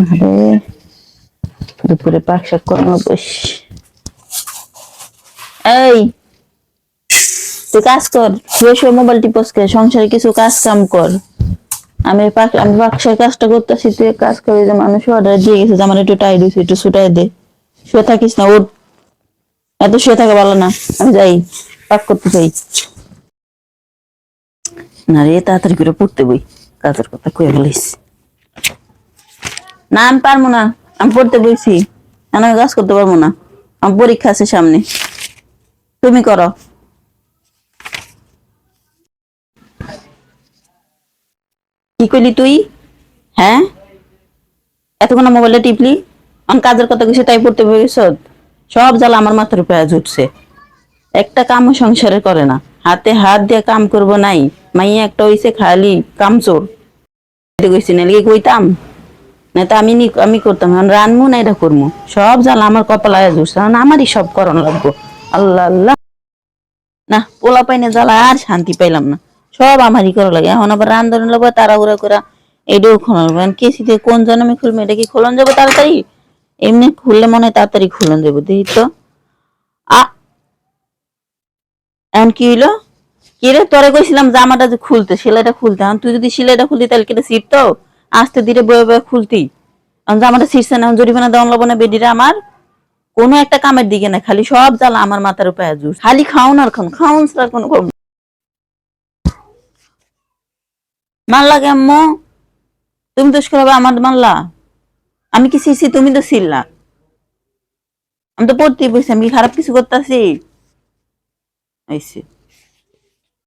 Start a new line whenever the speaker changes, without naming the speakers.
আরে, দুপুরে পাক করানো বস এই, তুই কাজ কর শুয়ে মোবাইল টিপস কে, সংসারে কিছু কাজ কাম কর। আমি পাক, আমি পাকশার কাজটা করতেছি, তুই কাজ করি যে মানুষ অর্ডার দিয়ে গেছে, যে আমার একটু টাই দিয়েছে একটু ছুটাই দে। শুয়ে থাকিস না ওর এত শুয়ে থাকা ভালো না, আমি যাই, পাক করতে চাই না রে, তাড়াতাড়ি করে পড়তে বই, কাজের কথা কয়ে বলিস না, আমি পারব না। আমি পড়তে এখন আমি কাজ করতে পারব না। আমার পরীক্ষা আছে সামনে। তুমি করো। কি করলি তুই? হ্যাঁ? এতক্ষণ মোবাইলে টিপলি? আমার কাজের কথা কিছু তাই পড়তে বসেছ সব জ্বালা আমার মাথার উপরে জুটছে একটা কামও সংসারে করে না। হাতে হাত দিয়ে কাম করব নাই। মাইয়া একটা হইছে খালি কামচোর। না কইতাম? না তো আমি আমি করতাম। রানমু না এটা করব সব জ্বালা আমার কপাল উঠছে এখন আমারই সব করণ লাগবো। আল্লাহ আল্লাহ। না, পোলা পাইনে জ্বালা আর শান্তি পাইলাম না। সব আমারই করা লাগে। এখন আবার রান্ধন লাগবে, তাড়াহুড়া করা এটাও খোলা লাগবে। এখন কেসিতে কোন জন্মে খুলবে, এটা কি খোলন যাব তাড়াতাড়ি? এমনি খুললে মনে হয় তাড়াতাড়ি খুলন যাব, দেখি তো। আ, এখন কি হইল? কি রে, তোরে কইছিলাম জামাটা যে খুলতে, সেলাইটা খুলতে। এখন তুই যদি সেলাইটা খুলতি তাহলে কেটে সিট তো আস্তে ধীরে বয়ে বয়ে খুলতি। জামাটা ছিটছে না জরিমানা দেওয়ান লবো না বেডিরা আমার। কোনো একটা কামের দিকে না, খালি সব জ্বালা আমার মাথার উপরে জুস খালি খাওন আর খান খাওন ছাড়া কোনো কর্ম মানলা কেমন তুমি তো হবে আমার মানলা। আমি কি শিরছি তুমি তো ছিললা আমি তো পড়তে বসে, আমি খারাপ কিছু করতেছি?